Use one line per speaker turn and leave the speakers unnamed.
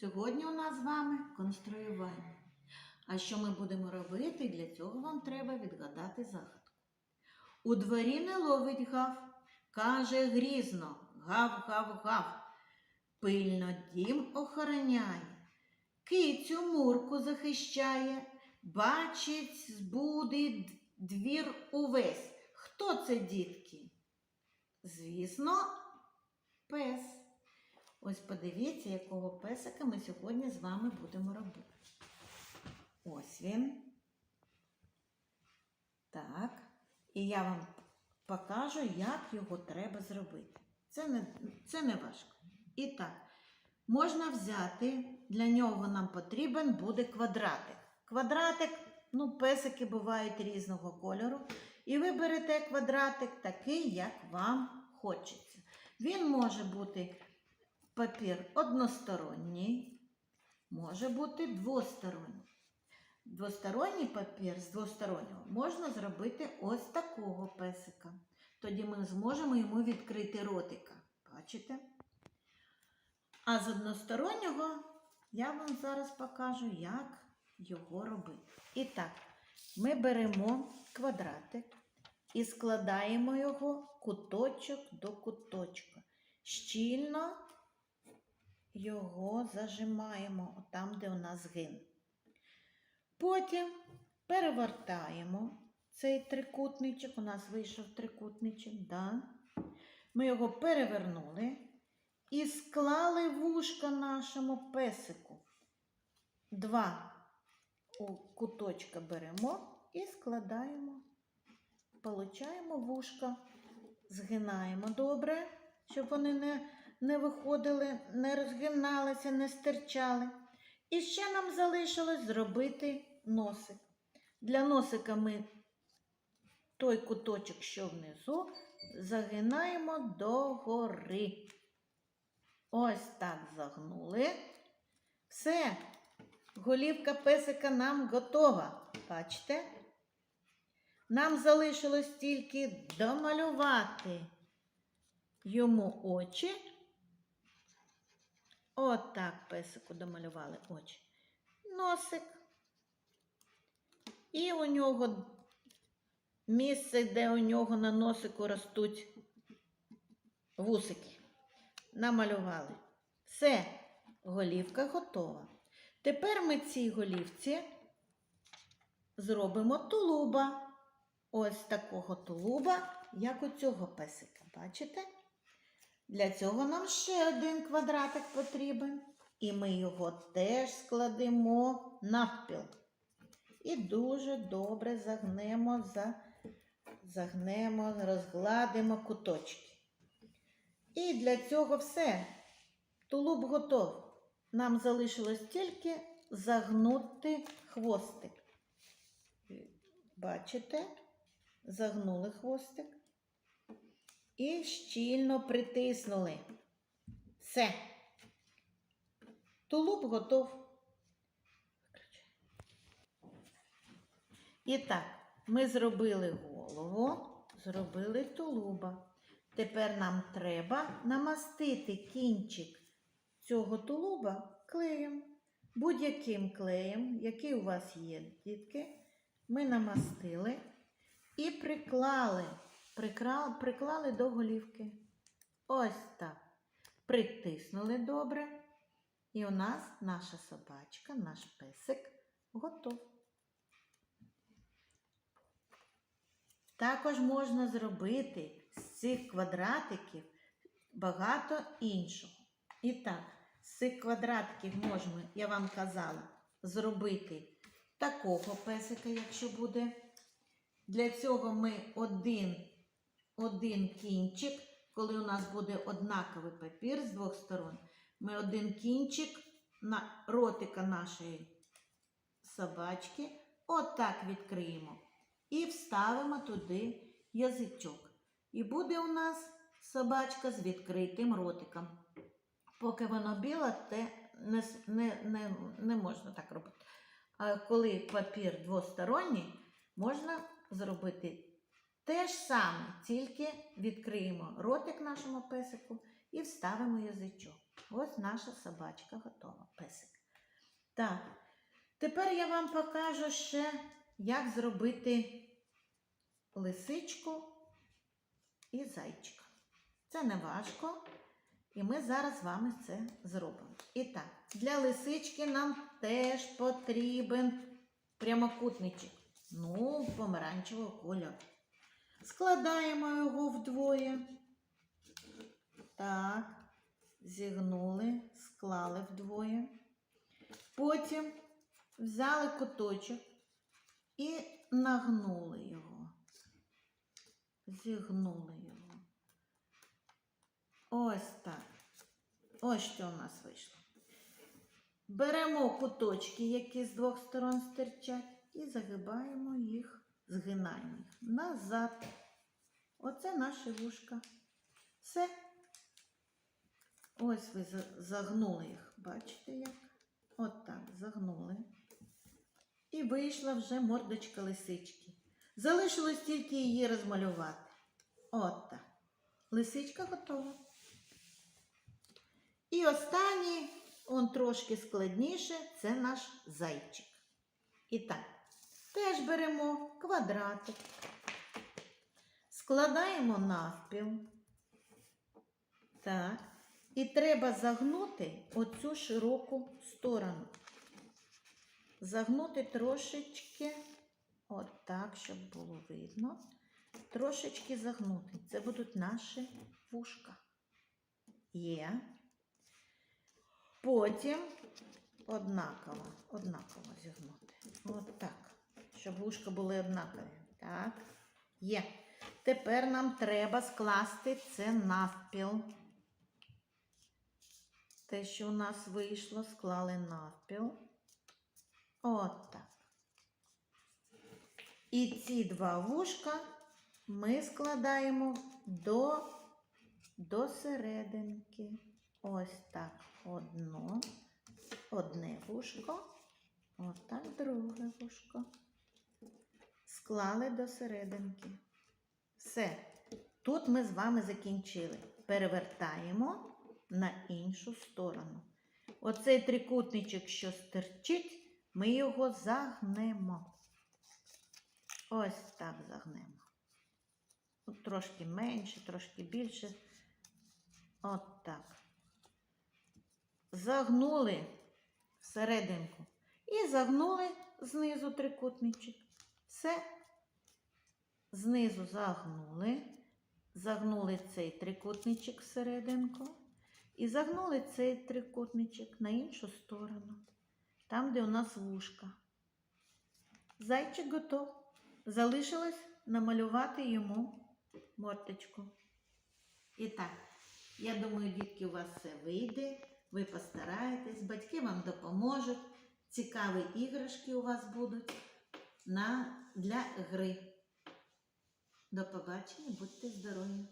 Сьогодні у нас з вами конструювання. А що ми будемо робити? Для цього вам треба відгадати загадку. У дворі не ловить гав, каже грізно гав-гав-гав. Пильно дім охороняє, кицю мурку захищає, бачить збуди двір увесь. Хто це, дітки? Звісно, пес. Ось подивіться, якого песика ми сьогодні з вами будемо робити. Ось він. Так. І я вам покажу, як його треба зробити. Це не, це не важко. І так, можна взяти, для нього нам потрібен буде квадратик. Квадратик, ну, песики бувають різного кольору. І ви берете квадратик такий, як вам хочеться. Він може бути папір односторонній, може бути двосторонній. Двосторонній папір з двостороннього можна зробити ось такого песика. Тоді ми зможемо йому відкрити ротика. Бачите? А з одностороннього я вам зараз покажу, як його робити. І так, ми беремо квадратик і складаємо його куточок до куточка. Щільно його зажимаємо там, де у нас згин. Потім перевертаємо цей трикутничок. У нас вийшов трикутничок. Да? Ми його перевернули і склали вушка нашому песику. Два куточка беремо і складаємо. Получаємо вушка, згинаємо добре, щоб вони не, не виходили, не розгиналися, не стирчали. І ще нам залишилось зробити носик. Для носика ми той куточок, що внизу, загинаємо догори. Ось так загнули. Все, голівка песика нам готова. Бачите? Нам залишилось тільки домалювати йому очі. От так песику домалювали очі. Носик. І у нього місце, де у нього на носику ростуть вусики. Намалювали. Все, голівка готова. Тепер ми цій голівці зробимо тулуба. Ось такого тулуба, як у цього песика. Бачите? Для цього нам ще один квадратик потрібен. І ми його теж складемо навпіл. І дуже добре загнемо, за, загнемо, розгладимо куточки. І для цього все. Тулуб готов. Нам залишилось тільки загнути хвостик. Бачите? Загнули хвостик і щільно притиснули. Все. Тулуб готов. І так, ми зробили голову, зробили тулуба. Тепер нам треба намастити кінчик цього тулуба клеєм. Будь-яким клеєм, який у вас є, дітки, ми намастили і приклали, приклали, до голівки. Ось так. Притиснули добре. І у нас наша собачка, наш песик готов. Також можна зробити з цих квадратиків багато іншого. І так, з цих квадратиків можна, я вам казала, зробити такого песика, якщо буде. Для цього ми один, один кінчик, коли у нас буде однаковий папір з двох сторон, ми один кінчик на ротика нашої собачки отак відкриємо і вставимо туди язичок. І буде у нас собачка з відкритим ротиком. Поки воно біле, те не, не, не, не можна так робити. А коли папір двосторонній, можна зробити те ж саме, тільки відкриємо ротик нашому песику і вставимо язичок. Ось наша собачка готова. Песик. Так. Тепер я вам покажу ще, як зробити лисичку і зайчика. Це не важко, і ми зараз з вами це зробимо. І так, для лисички нам теж потрібен прямокутничок. Ну, помаранчевого кольору. Складаємо його вдвоє. Так, зігнули, склали вдвоє. Потім взяли куточок і нагнули його. Зігнули його. Ось так. Ось що у нас вийшло. Беремо куточки, які з двох сторон стирчать, і загибаємо їх, згинаємо їх назад. Оце наші вушка. Все. Ось ви загнули їх. Бачите як? От так, загнули. І вийшла вже мордочка лисички. Залишилось тільки її розмалювати. От так. Лисичка готова. І останній, он трошки складніше, це наш зайчик. І так, теж беремо квадратик, складаємо навпіл. Так. І треба загнути оцю широку сторону. Загнути трошечки, от так, щоб було видно. Трошечки загнути. Це будуть наші вушка. Є. Потім однаково, однаково зігнути. От так. Щоб вушка були однакові. Так. Є. Тепер нам треба скласти це навпіл. Те, що у нас вийшло, склали навпіл. От так. І ці два вушка ми складаємо до, до серединки. Ось так. Одно, одне вушко. От так друге вушко. Склали до серединки. Все. Тут ми з вами закінчили. Перевертаємо на іншу сторону. Оцей трикутничок, що стирчить, ми його загнемо. Ось так загнемо. От трошки менше, трошки більше. От так. Загнули всерединку. І загнули знизу трикутничок. Все. Знизу загнули. Загнули цей трикутничок всерединку. І загнули цей трикутничок на іншу сторону, там, де у нас вушка. Зайчик готов. Залишилось намалювати йому морточку. І так, я думаю, дітки, у вас все вийде. Ви постараєтесь, батьки вам допоможуть. Цікаві іграшки у вас будуть на, для гри. До побачення, будьте здорові!